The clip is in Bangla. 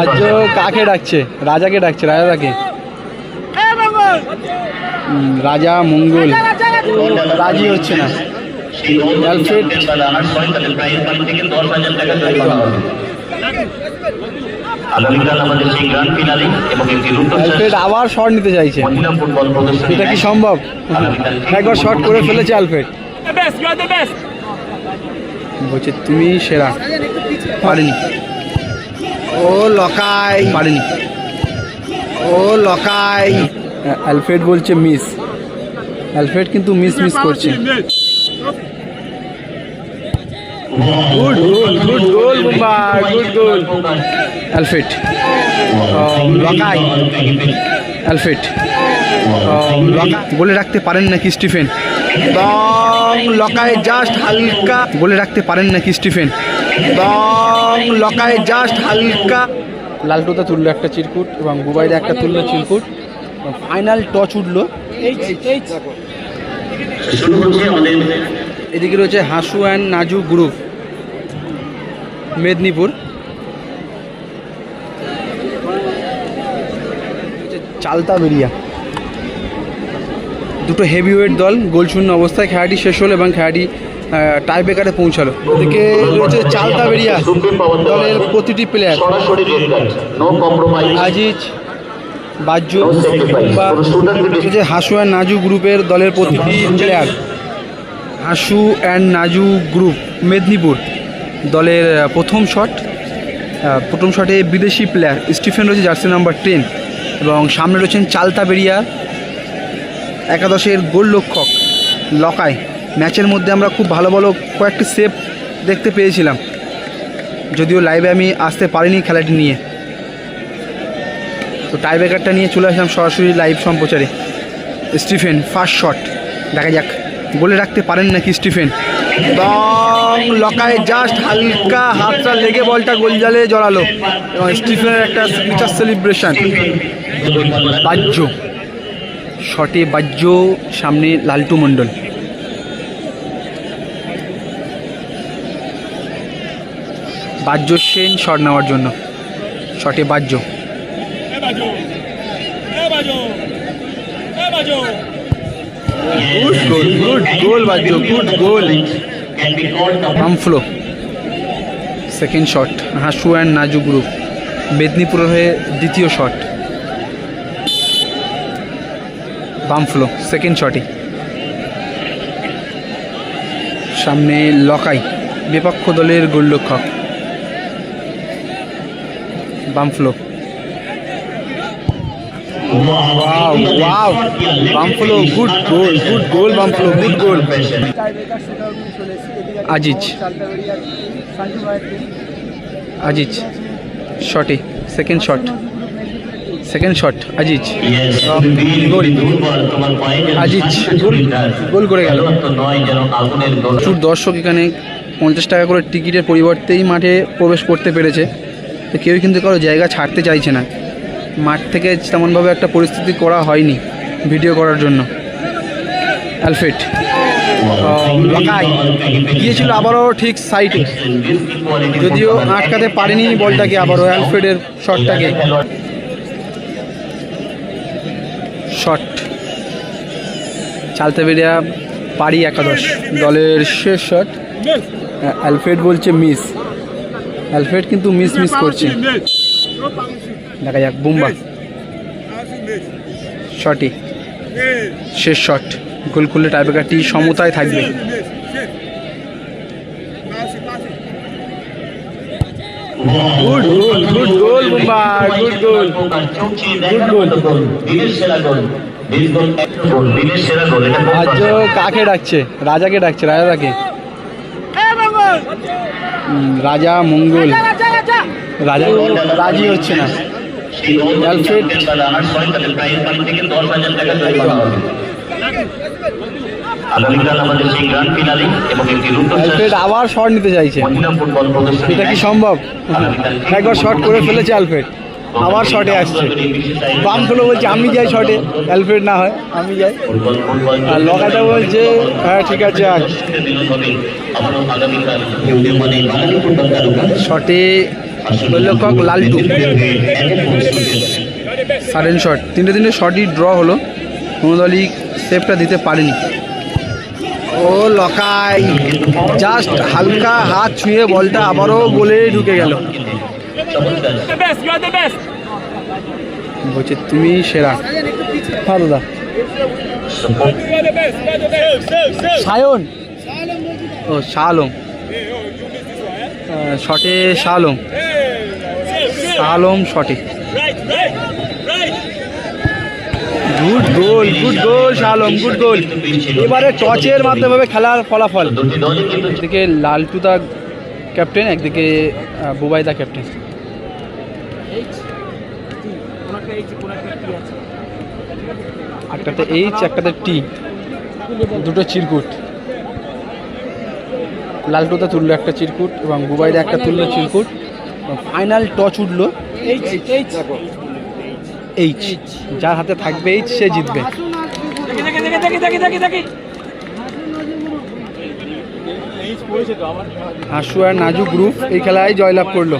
আজ কাকে ডাকছে? রাজাকে ডাকছে রাজাকে? হুম, রাজা মঙ্গল। রাজি হচ্ছে না। অ্যালফ্রেড আবার শট নিতে চাইছে। এটা কি সম্ভব? একবার শট করে ফেলেছে best. বলছে তুমি সেরা। পারিনি। ও লকাই। পারিনি। ও লকাই। অ্যালফ্রেড বলছে মিস। অ্যালফ্রেড কিন্তু মিস মিস করছে। Good goal good goal good goal Alfred. Lokai. Alfred. Lokai. বলে রাখতে পারেন নাকি স্টিফেন? এবং লকায় জাস্ট হালকা। বলে রাখতে পারেন নাকি স্টিফেন? এবং লকায় জাস্ট হালকা লালটুদা তুললো একটা চিরকুট এবং বুবাইদা একটা তুললো চিরকুট। ফাইনাল টচ উঠল। এদিকে রয়েছে হাসু অ্যান্ড নাজু গ্রুপ মেদিনীপুর। চালতা বেরিয়া দুটো হেভিওয়েট দল, গোলশূন্য অবস্থায়, খেলাটি শেষ হলো এবং খেলাটি টাই ব্রেকারে পৌঁছালো। এদিকে রয়েছে চালতা বেরিয়া দলের প্রতিটি প্লেয়ার আজিজ বাজ্য নো বা যে হাসু অ্যান্ড নাজু গ্রুপের দলের প্রতিটি player Hasu and Naju group Medinipur. দলের প্রথম শট প্রথম শটে বিদেশি প্লেয়ার স্টিফেন রয়েছে জার্সি নাম্বার টেন এবং সামনে রয়েছেন চালতা বেরিয়া একাদশের গোলরক্ষক লকায় ম্যাচের মধ্যে আমরা খুব ভালো ভালো কয়েকটি সেভ দেখতে পেয়েছিলাম। যদিও লাইভে আমি আসতে পারিনি খেলাটি নিয়ে। তো টাই ব্রেকারটা নিয়ে চলে আসলাম সরাসরি লাইভ সম্প্রচারে। স্টিফেন ফার্স্ট শট দেখা যাক বলে রাখতে পারেন নাকি স্টিফেন? এবং লকায় জাস্ট হালকা হাতটা লেগে বলটা গোলজালে জড়ালো। এবং স্টিফেনের একটা সিগনেচার সেলিব্রেশন বাহ্য। শটে বাহ্য সামনে লালটু মণ্ডল। বাহ্য সেন শট নেওয়ার জন্য। শটে বাহ্য. গুড গোল গুড গোল বাহ্য। Good goal can be called আমফ্লো second shot Hasu and Naju group মেদিনীপুরের হয়ে দ্বিতীয় শট বামফ্লো সেকেন্ড শটে সামনে লকাই বিপক্ষ দলের গোলরক্ষক। বামফ্লো ওয়াও ওয়াও বামফ্লো গুড গোল গুড গোল বামফ্লো গুড গোল আজিজ। আজিজ শটে second shot second shot Aziz. Goal. Aziz goal goal করে গেল। প্রচুর দর্শক এখানে পঞ্চাশ টাকা করে টিকিটের পরিবর্তেই মাঠে প্রবেশ করতে পেরেছে। তো কেউই কিন্তু কারও জায়গা ছাড়তে চাইছে না। মাঠ থেকে তেমনভাবে একটা পরিস্থিতি করা হয়নি ভিডিও করার জন্য। লকাই গিয়েছিল আবারও ঠিক সাইটে যদিও আটকাতে পারেনি বলটাকে আবারও অ্যালফ্রেডের শটটাকে। শট। চালতে বেরিয়া পারি একাদশ। দলের শেষ শট। অ্যালফ্রেড বলছে মিস। অ্যালফ্রেড কিন্তু মিস মিস করছে। দেখা যাক বুম্বা শটই শেষ শট গোল করলে টাইব্রেকারটি সমতায় থাকবে। Good goal good goal Mumbai good goal good goal দিনের সেরা গোল দিন গোল এক গোল দিনের সেরা গোল এটা আজ কাকে ডাকছে? রাজাকে ডাকছে রাজাকে। রাজা মঙ্গল। রাজা রাজি হচ্ছে না। অ্যালফ্রেড। অ্যালফ্রেড আবার শট নিতে চাইছে। এটা কি সম্ভব? একবার শট করে ফেলেছে অ্যালফ্রেড। আবার শটে আসছে। বাম তুলো বলছে আমি যাই শটে অ্যালফ্রেড না হয় আমি যাই। আর লকাটা বলছে হ্যাঁ ঠিক আছে তারকা শটে গোলরক্ষক লালটু। সারেন শট তিনটে তিনটে শটই ড্র হলো। কোনো দলই সেফটা দিতে পারেনি। ও লকাই জাস্ট হালকা হাত ছুঁয়ে বলটা আবারও গোলে ঢুকে গেল। the বলছে তুমি সেরা। ভালো দা। সায়ন। ও শালম শটে শালম শালম শটে। Good goal good goal শালম good goal এবারে টচের মাধ্যমে খেলার ফলাফল। একদিকে লালটু দা ক্যাপ্টেন একদিকে বুবাই দা ক্যাপ্টেন দা ক্যাপ্টেন একটাতে এইচ একটাতে টি দুটো চিরকুট। লালটুদা তুললো একটা চিরকুট এবং বুবাইদা একটা তুললো চিরকুট। ফাইনাল টচ উঠল। এইচ যার হাতে থাকবে এইচ সে জিতবে। হাসু আর নাজু গ্রুপ এই খেলায় জয়লাভ করল।